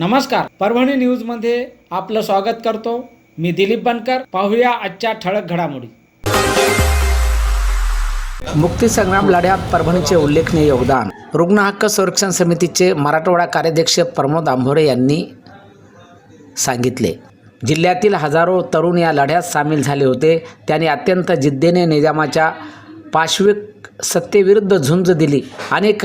नमस्कार. परभणी न्यूजमध्ये आपलं स्वागत करतो. मी दिलीप बनकर. पाहूया आजच्या ठळक घडामोडी. मुक्तीसंग्राम लढ्यात परभणीचे उल्लेखनीय योगदान. रुग्ण हक्क संरक्षण समितीचे मराठवाडा कार्याध्यक्ष प्रमोद आंभोरे यांनी सांगितले. जिल्ह्यातील हजारो तरुण या लढ्यात सामील झाले होते. त्यांनी अत्यंत जिद्दीने निजामाच्या पाश्विक सत्तेविरुद्ध झुंज दिली. अनेक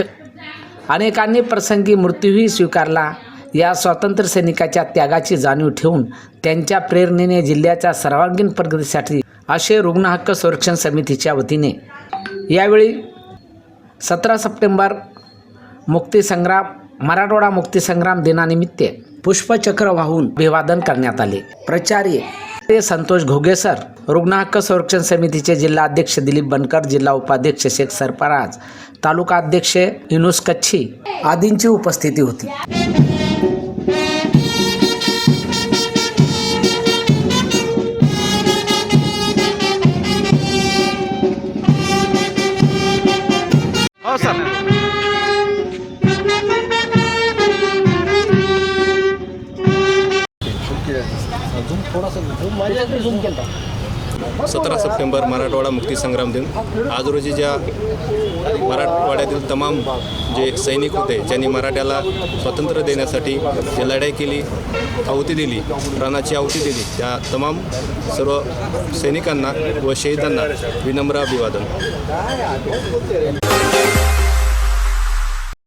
अनेकांनी प्रसंगी मृत्यूही स्वीकारला. या स्वातंत्र्य सैनिकाच्या त्यागाची जाणीव ठेवून त्यांच्या प्रेरणेने जिल्ह्याच्या सर्वांगीण प्रगतीसाठी असे रुग्ण हक्क संरक्षण समितीच्या वतीने. यावेळी सतरा सप्टेंबर मुक्तीसंग्राम मराठवाडा मुक्तीसंग्राम दिनानिमित्त पुष्पचक्र वाहून अभिवादन करण्यात आले. प्रचार्य ते संतोष घोगेसर रुग्ण हक्क संरक्षण समितीचे जिल्हाध्यक्ष दिलीप बनकर जिल्हा उपाध्यक्ष शेख सरफराज तालुका अध्यक्ष युनुस कच्छी आदींची उपस्थिती होती. सतरा सप्टेंबर मराठवाडा मुक्तीसंग्राम दिन. आज रोजी ज्या मराठवाड्यातील तमाम जे सैनिक होते ज्यांनी मराठ्याला स्वातंत्र्य देण्यासाठी जे लढाई केली आहुती दिली प्राणाची आहुती दिली त्या तमाम सर्व सैनिकांना व शहीदांना विनम्र अभिवादन.